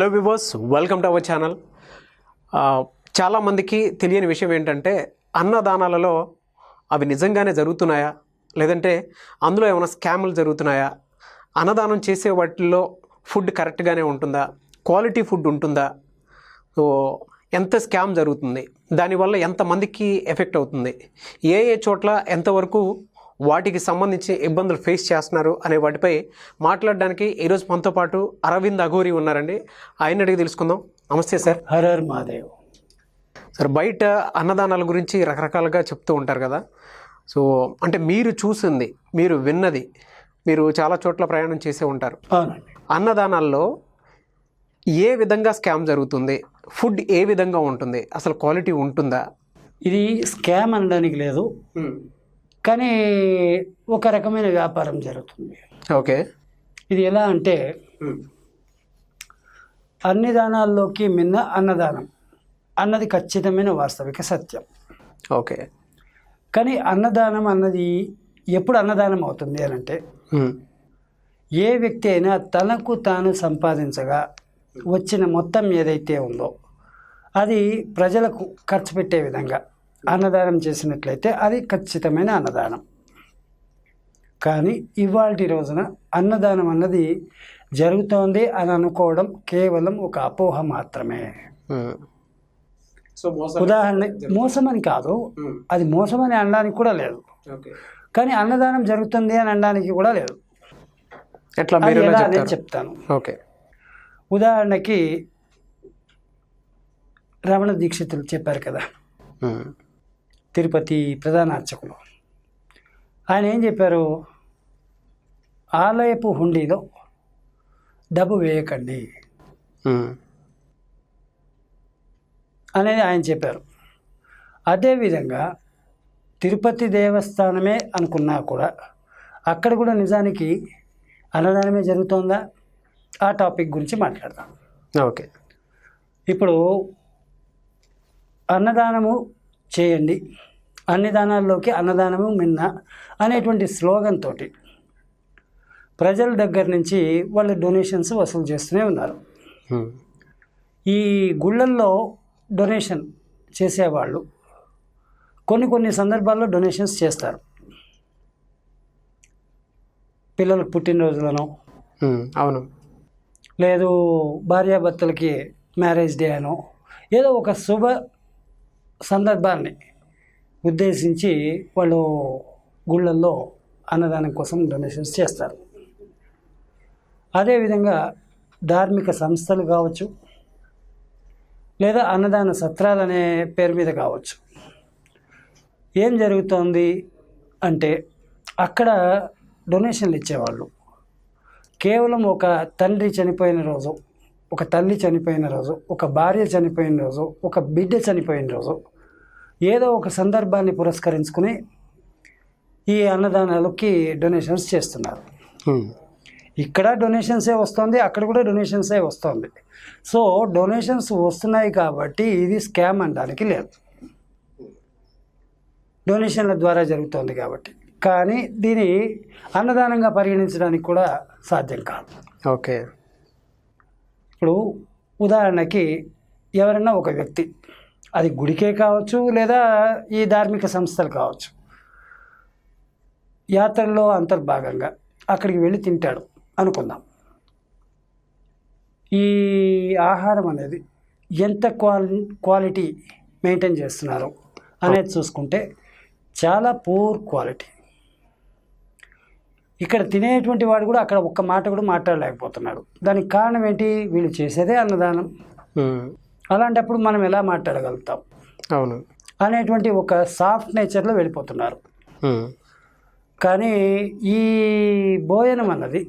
Hello viewers welcome to our channel చాలామందికి తెలియని విషయం ఏంటంటే అన్నదానాలలో అవి నిజంగానే జరుగుతున్నాయా? లేదంటే అందులో ఏమైనా స్కాములు జరుగుతున్నాయా? అన్నదానం చేసే వాటిల్లో ఫుడ్ కరెక్ట్గానే ఉంటుందా? క్వాలిటీ ఫుడ్ ఉంటుందా? సో ఎంత స్కామ్ జరుగుతుంది? దానివల్ల ఎంతమందికి ఎఫెక్ట్ అవుతుంది? ఏ ఏ చోట్ల ఎంతవరకు వాటికి సంబంధించి ఇబ్బందులు ఫేస్ చేస్తున్నారు అనే వాటిపై మాట్లాడడానికి ఈరోజు మనతో పాటు అరవింద్ అఘోరి ఉన్నారండి. ఆయన అడిగి తెలుసుకుందాం. నమస్తే సార్. హర్ హర్ మహాదేవ్. సార్ బయట అన్నదానాల గురించి రకరకాలుగా చెప్తూ ఉంటారు కదా. సో అంటే మీరు చూసింది మీరు విన్నది మీరు చాలా చోట్ల ప్రయాణం చేసే ఉంటారు. అన్నదానాల్లో ఏ విధంగా స్కామ్ జరుగుతుంది? ఫుడ్ ఏ విధంగా ఉంటుంది? అసలు క్వాలిటీ ఉంటుందా? ఇది స్కామ్ అనడానికి లేదు. కానీ ఒక రకమైన వ్యాపారం జరుగుతుంది. ఓకే. ఇది ఎలా అంటే అన్ని దానాల్లోకి మిన్న అన్నదానం. అన్నది ఖచ్చితమైన వాస్తవిక సత్యం. ఓకే. కానీ అన్నదానం అన్నది ఎప్పుడు అన్నదానం అవుతుంది అని అంటే. ఏ వ్యక్తి అయినా తనకు తాను సంపాదించగా వచ్చిన మొత్తం ఏదైతే ఉందో అది ప్రజలకు ఖర్చు పెట్టే విధంగా అన్నదానం చేసినట్లయితే అది ఖచ్చితమైన అన్నదానం. కానీ ఇవాళ రోజున అన్నదానం అన్నది జరుగుతోంది అని అనుకోవడం కేవలం ఒక అపోహ మాత్రమే. ఉదాహరణ మోసం అని కాదు. అది మోసం అని అనడానికి కూడా లేదు. ఓకే. కానీ అన్నదానం జరుగుతుంది అని అనడానికి కూడా లేదు. ఎట్లా చెప్తారు? చెప్తాను. ఓకే. ఉదాహరణకి రమణ దీక్షితులు చెప్పారు కదా. తిరుపతి ప్రధాన అర్చకులు. ఆయన ఏం చెప్పారు? ఆలయపు హుండీలో డబ్బు వేయకండి. అనేది ఆయన చెప్పారు. అదేవిధంగా తిరుపతి దేవస్థానమే అనుకున్నా కూడా అక్కడ కూడా నిజానికి అన్నదానమే జరుగుతోందా? ఆ టాపిక్ గురించి మాట్లాడదాం. ఓకే. ఇప్పుడు అన్నదానము చేయండి అన్ని దానాల్లోకి అన్నదానము మిన్న అనేటువంటి స్లోగన్ తోటి ప్రజల దగ్గర నుంచి వాళ్ళు డొనేషన్స్ వసూలు చేస్తూనే ఉన్నారు. ఈ గుళ్ళల్లో డొనేషన్ చేసేవాళ్ళు కొన్ని కొన్ని సందర్భాల్లో డొనేషన్స్ చేస్తారు పిల్లలకు పుట్టినరోజులను. అవును లేదు భార్యాభర్తలకి మ్యారేజ్ డే అనో ఏదో ఒక శుభ సందర్భాన్ని ఉద్దేశించి వాళ్ళు గుళ్ళల్లో అన్నదానం కోసం డొనేషన్స్ చేస్తారు. అదేవిధంగా ధార్మిక సంస్థలు కావచ్చు లేదా అన్నదాన సత్రాలు అనే పేరు మీద కావచ్చు. ఏం జరుగుతోంది అంటే అక్కడ డొనేషన్లు ఇచ్చేవాళ్ళు. కేవలం ఒక తండ్రి చనిపోయిన రోజు ఒక తల్లి చనిపోయిన రోజు ఒక భార్య చనిపోయిన రోజు ఒక బిడ్డ చనిపోయిన రోజు ఏదో ఒక సందర్భాన్ని పురస్కరించుకుని ఈ అన్నదానాలకి డొనేషన్స్ చేస్తున్నారు. ఇక్కడ డొనేషన్సే వస్తుంది అక్కడ కూడా డొనేషన్సే వస్తుంది. సో డొనేషన్స్ వస్తున్నాయి కాబట్టి ఇది స్కామ్ అనడానికి లేదు. డొనేషన్ల ద్వారా జరుగుతోంది కాబట్టి. కానీ దీని అన్నదానంగా పరిగణించడానికి కూడా సాధ్యం కాదు. ఓకే. ఇప్పుడు ఉదాహరణకి ఎవరైనా ఒక వ్యక్తి అది గుడికే కావచ్చు లేదా ఈ ధార్మిక సంస్థలు కావచ్చు. యాత్రలో అంతర్భాగంగా అక్కడికి వెళ్ళి తింటాడు అనుకుందాం. ఈ ఆహారం అనేది ఎంత క్వాలి క్వాలిటీ మెయింటైన్ చేస్తున్నారు అనేది చూసుకుంటే చాలా పూర్ క్వాలిటీ. ఇక్కడ తినేటువంటి వాడు కూడా అక్కడ ఒక్క మాట కూడా మాట్లాడలేకపోతున్నాడు. దానికి కారణం ఏంటి? వీళ్ళు చేసేదే అన్నదానం. అలాంటప్పుడు మనం ఎలా మాట్లాడగలుగుతాం? అవును. అనేటువంటి ఒక సాఫ్ట్ నేచర్లో వెళ్ళిపోతున్నారు. కానీ ఈ భోజనం అన్నది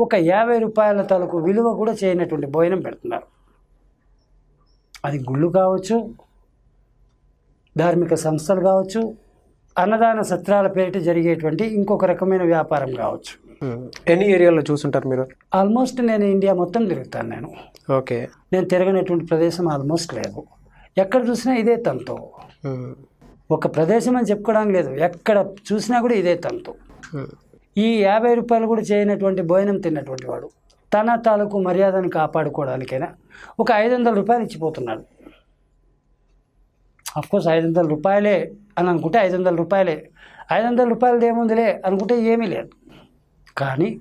ఒక యాభై రూపాయల తాలూకు విలువ కూడా చేయనటువంటి భోజనం పెడుతున్నారు. అది గుళ్ళు కావచ్చు ధార్మిక సంస్థలు కావచ్చు అన్నదాన సత్రాల పేరిట జరిగేటువంటి ఇంకొక రకమైన వ్యాపారం కావచ్చు. మ్మ్. ఎన్ని ఏరియాలో చూసుంటారు మీరు? ఆల్మోస్ట్ నేను ఇండియా మొత్తం తిరుగుతాను నేను. ఓకే. నేను తిరగనటువంటి ప్రదేశం ఆల్మోస్ట్ లేదు. ఎక్కడ చూసినా ఇదే తంతు. మ్మ్. ఒక ప్రదేశం అని చెప్పుకోవడానికి లేదు. ఎక్కడ చూసినా కూడా ఇదే తంతు. మ్మ్. ఈ యాభై రూపాయలు కూడా చేయనటువంటి భోజనం తిన్నటువంటి వాడు తన తాలూకు మర్యాదను కాపాడుకోవడానికైనా ఒక ఐదు వందల రూపాయలు ఇచ్చిపోతున్నాడు. కోర్స్ ఐదు వందల రూపాయలే అని అనుకుంటే ఐదు వందల రూపాయలే. ఐదు వందల రూపాయలు ఏముందిలే అనుకుంటే ఏమీ లేదు. కానీ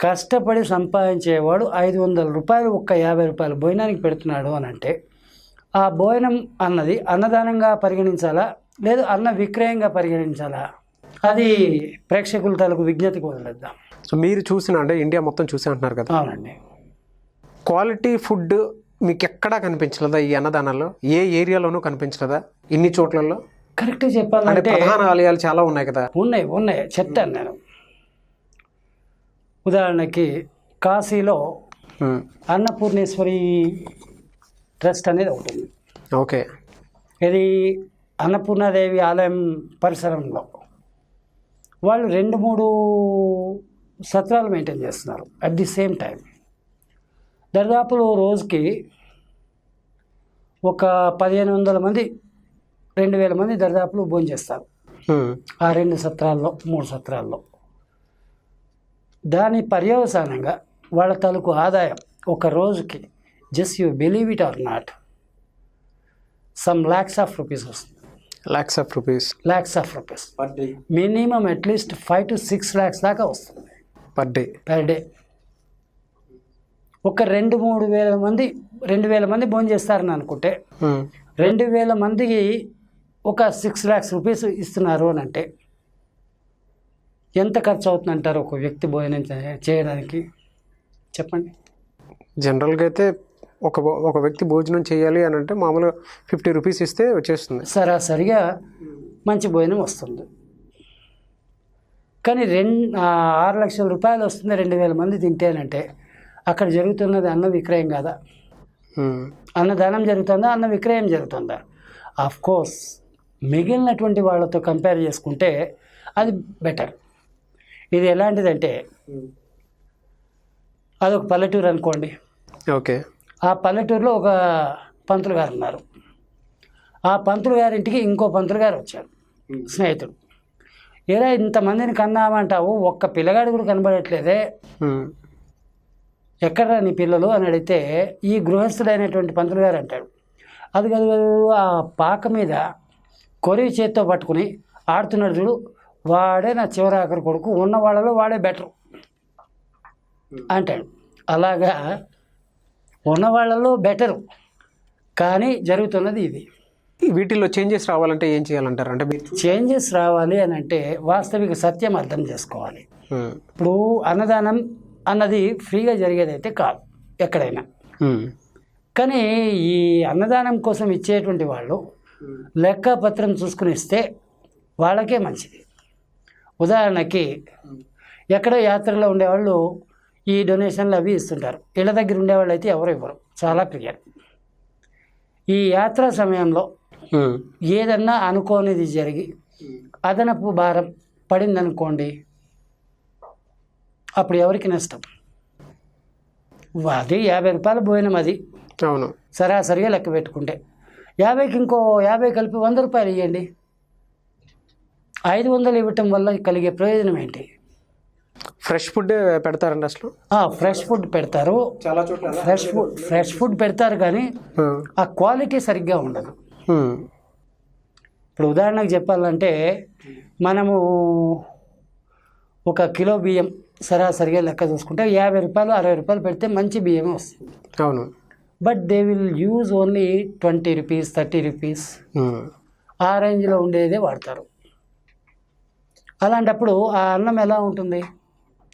కష్టపడి సంపాదించేవాడు ఐదు వందల రూపాయలు ఒక్క యాభై రూపాయలు భోజనానికి పెడుతున్నాడు అని అంటే ఆ భోజనం అన్నది అన్నదానంగా పరిగణించాలా? లేదు అన్న విక్రయంగా పరిగణించాలా? అది ప్రేక్షకుల తాలూకు విజ్ఞతకు వదిలేద్దాం. సో మీరు చూసిన అంటే ఇండియా మొత్తం చూసి అంటున్నారు కదా? అవునండి. క్వాలిటీ ఫుడ్ మీకు ఎక్కడా కనిపించలేదా ఈ అన్నదానాల్లో? ఏ ఏరియాలోనూ కనిపించలేదా? ఇన్ని చోట్లలో కరెక్ట్గా అంటే చెప్పాలంటే ప్రధాన ఆలయాలు చాలా ఉన్నాయి కదా. ఉన్నాయి ఉన్నాయి. చెప్తాను నేను ఉదాహరణకి కాశీలో ఉమ్, అన్నపూర్ణేశ్వరి ట్రస్ట్ అనేది ఒకటి ఉంది. ఓకే. ఇది అన్నపూర్ణాదేవి ఆలయం పరిసరంలో. వాళ్ళు రెండు మూడు సత్రాలు మెయింటైన్ చేస్తున్నారు అట్ ది సేమ్ టైం దరిదాపు రోజుకి ఒక పదిహేను వందల మంది రెండు వేల మంది దరిదాపులు భోజనం చేస్తారు. ఉమ్, ఆ రెండు సత్రాల్లో మూడు సత్రాల్లో. దాని పర్యవసానంగా వాళ్ళ తాలూకు ఆదాయం ఒక రోజుకి just you believe it or not some lakhs of rupees వస్తుంది. Lakhs of rupees lakhs of rupees minimum at least five to six lakhs దాకా వస్తుంది. పర్ డే పర్ డే ఒక రెండు మూడు వేల మంది రెండు వేల మంది భోజనం చేస్తారని అనుకుంటే రెండు వేల మందికి ఒక సిక్స్ ల్యాక్స్ రూపీస్ ఇస్తున్నారు అని అంటే ఎంత ఖర్చు అవుతుందంటారు ఒక వ్యక్తి భోజనం చేయడానికి? చెప్పండి. జనరల్గా అయితే ఒక ఒక వ్యక్తి భోజనం చేయాలి అని అంటే మామూలుగా ఫిఫ్టీ రూపీస్ ఇస్తే వచ్చేస్తుంది. సరాసరిగా మంచి భోజనం వస్తుంది. కానీ రెండు ఆరు లక్షల రూపాయలు వస్తుంది రెండు వేల మంది తింటేనంటే అక్కడ జరుగుతున్నది అన్న విక్రయం కాదా? అన్నదానం జరుగుతుందా అన్న విక్రయం జరుగుతుందా? ఆఫ్ కోర్స్ మిగిలినటువంటి వాళ్ళతో కంపేర్ చేసుకుంటే అది బెటర్ ఇది ఎలాంటిదంటే అదొక పల్లెటూరు అనుకోండి. ఓకే. ఆ పల్లెటూరులో ఒక పంతులు గారు ఉన్నారు. ఆ పంతులు గారింటికి ఇంకో పంతులు గారు వచ్చారు స్నేహితుడు. ఏరా ఇంతమందిని కన్నామంటావు ఒక్క పిల్లగాడు కూడా కనబడట్లేదే. ఎక్కడ్రా నీ పిల్లలు అని అడిగితే ఈ గృహస్థుడైనటువంటి పంతులు గారు అంటాడు. అది కాదు కాదు, ఆ పాక మీద కొరివి చేత్తో పట్టుకుని ఆడుతున్నాడు చూడు వాడే నా చివరి ఆఖరి కొడుకు ఉన్న వాళ్ళలో వాడే బెటర్ అంటాడు. అలాగా ఉన్న వాళ్ళలో బెటరు కానీ జరుగుతున్నది ఇది. వీటిల్లో చేంజెస్ రావాలంటే ఏం చేయాలంటారు? అంటే చేంజెస్ రావాలి అని అంటే వాస్తవిక సత్యం అర్థం చేసుకోవాలి. ఇప్పుడు అన్నదానం అన్నది ఫ్రీగా జరిగేదైతే కాదు ఎక్కడైనా. కానీ ఈ అన్నదానం కోసం ఇచ్చేటువంటి వాళ్ళు లెక్క పత్రం చూసుకుని ఇస్తే వాళ్ళకే మంచిది. ఉదాహరణకి ఎక్కడో యాత్రలో ఉండేవాళ్ళు ఈ డొనేషన్లు అవి ఇస్తుంటారు. ఇళ్ళ దగ్గర ఉండేవాళ్ళు అయితే ఎవరు ఇవ్వరు చాలా క్లియర్ ఈ యాత్ర సమయంలో ఏదన్నా అనుకోనిది జరిగి అదనపు భారం పడిందనుకోండి అప్పుడు ఎవరికి నష్టం? అది యాభై రూపాయల భోజనం అది. అవును. సరాసరిగా లెక్క పెట్టుకుంటే. యాభైకి ఇంకో యాభై కలిపి వంద రూపాయలు ఇవ్వండి ఐదు వందలు ఇవ్వటం వల్ల కలిగే ప్రయోజనం ఏంటి? ఫ్రెష్ ఫుడ్ పెడతారండి అసలు? ఆ, ఫ్రెష్ ఫుడ్ పెడతారు. చాలా చోట్ల ఫ్రెష్ ఫుడ్ ఫ్రెష్ ఫుడ్ పెడతారు కానీ ఆ. క్వాలిటీ సరిగ్గా ఉండదు. ఇప్పుడు ఉదాహరణకు చెప్పాలంటే మనము ఒక కిలో బియ్యం సరాసరిగా లెక్క చూసుకుంటే యాభై రూపాయలు అరవై రూపాయలు పెడితే మంచి బియ్యమే వస్తుంది. అవును. But they will use only twenty rupees thirty rupees ఆ రేంజ్లో ఉండేదే వాడతారు. అలాంటప్పుడు ఆ అన్నం ఎలా ఉంటుంది?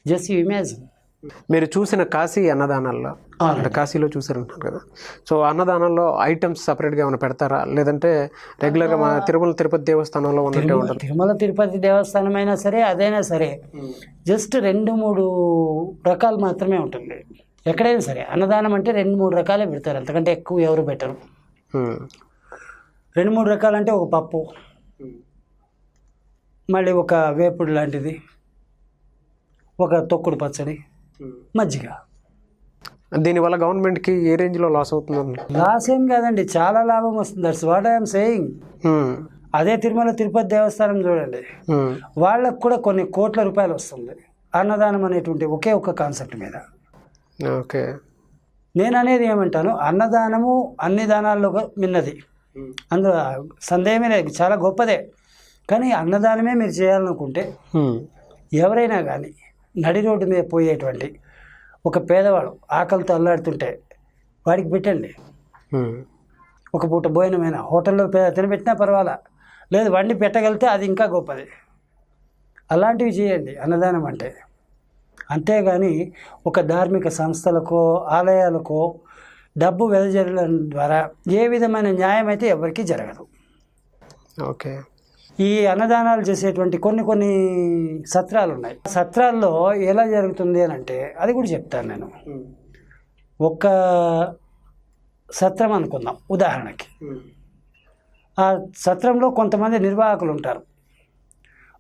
జస్ట్ ఇమేజిన్ మీరు చూసిన కాశీ అన్నదానాల్లో అంటే కాశీలో చూసారంటున్నారు కదా. సో అన్నదానంలో ఐటమ్స్ సపరేట్గా ఏమైనా పెడతారా? లేదంటే రెగ్యులర్గా మన తిరుమల తిరుపతి దేవస్థానంలో ఉన్నట్టే ఉంటుంది? తిరుమల తిరుపతి దేవస్థానం అయినా సరే అదైనా సరే జస్ట్ రెండు మూడు రకాలు మాత్రమే ఉంటుంది. ఎక్కడైనా సరే అన్నదానం అంటే రెండు మూడు రకాలే పెడతారు. అంతకంటే ఎక్కువ ఎవరు పెట్టరు. రెండు మూడు రకాలంటే ఒక పప్పు మళ్ళీ ఒక వేపుడు లాంటిది ఒక తొక్కుడు పచ్చడి మజ్జిగ. దీనివల్ల గవర్నమెంట్కి ఏ రేంజ్లో లాస్ అవుతుంది లాస్ ఏం కాదండి చాలా లాభం వస్తుంది. దట్స్ వాట్ ఐఎమ్ సేయింగ్ అదే తిరుమల తిరుపతి దేవస్థానం చూడండి. వాళ్ళకు కూడా కొన్ని కోట్ల రూపాయలు వస్తుంది. అన్నదానం అనేటువంటి ఒకే ఒక కాన్సెప్ట్ మీద. ఓకే. నేను అనేది ఏమంటాను అన్నదానము అన్ని దానాల్లో మిన్నది. అందులో సందేహమే లేదు చాలా గొప్పదే. కానీ అన్నదానమే మీరు చేయాలనుకుంటే. ఎవరైనా కానీ నడి రోడ్డు మీద పోయేటువంటి ఒక పేదవాడు ఆకలితో అల్లాడుతుంటే వాడికి పెట్టండి. ఒక పూట భోజనమైన హోటల్లో తినబెట్టినా పర్వాలా? లేదు వండి పెట్టగలిగితే అది ఇంకా గొప్పది. అలాంటివి చేయండి అన్నదానం అంటే. అంతేగాని ఒక ధార్మిక సంస్థలకో ఆలయాలకో డబ్బు వెదజల్లడం ద్వారా ఏ విధమైన న్యాయం అయితే ఎవరికీ జరగదు. ఓకే. ఈ అన్నదానాలు చేసేటువంటి కొన్ని కొన్ని సత్రాలు ఉన్నాయి సత్రాల్లో ఎలా జరుగుతుంది అని అంటే అది కూడా చెప్తాను నేను. ఒక్క సత్రం అనుకుందాం ఉదాహరణకి. ఆ సత్రంలో కొంతమంది నిర్వాహకులు ఉంటారు.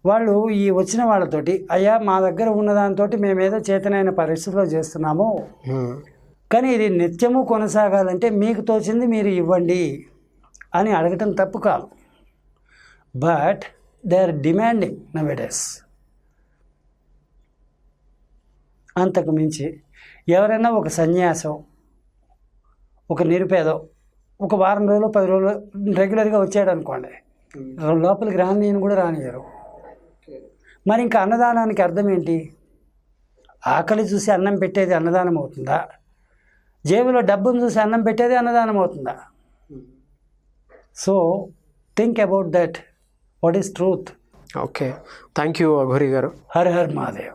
వాళ్ళు ఈ వచ్చిన వాళ్ళతోటి అయ్యా మా దగ్గర ఉన్న దాంతో మేమేదో చేతనైన పరిస్థితిలో చేస్తున్నాము. కానీ ఇది నిత్యము కొనసాగాలంటే మీకు తోచింది మీరు ఇవ్వండి అని అడగటం తప్పు కాదు. But they are demanding nowadays అంతకు మించి ఎవరైనా ఒక సన్యాసం ఒక నిరుపేదో ఒక వారం రోజులు పది రోజులు రెగ్యులర్గా వచ్చాడు అనుకోండి లోపలికి రాని కూడా రానియరు మరి ఇంకా అన్నదానానికి అర్థం ఏంటి? ఆకలి చూసి అన్నం పెట్టేది అన్నదానం అవుతుందా? జేబులో డబ్బును చూసి అన్నం పెట్టేది అన్నదానం అవుతుందా? So think about that what is truth okay thank you Aghori గారు హర్ హర్ మహాదేవ్